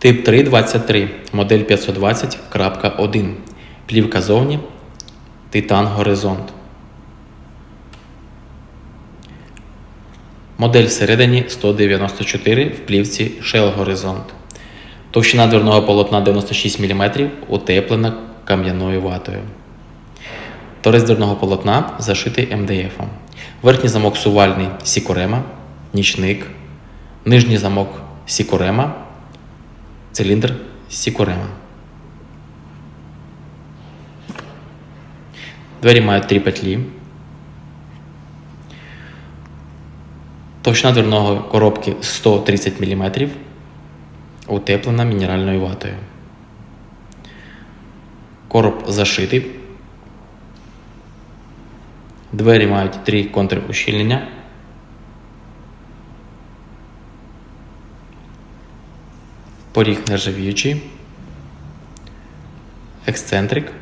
Тип 323, модель 520.1. Плівка зовні. Титан Горизонт. Модель всередині 194 в плівці Shell Horizont. Товщина дверного полотна 96 мм, утеплена кам'яною ватою. Торець дверного полотна зашитий МДФ. Верхній замок сувальний Сікорема, нічник, нижній замок Сікорема, циліндр Сікорема. Двері мають три петлі. Товщина дверного коробки 130 мм, утеплена мінеральною ватою. Короб зашитий. Двері мають три контрущільнення. Поріг нержавіючий. Ексцентрик.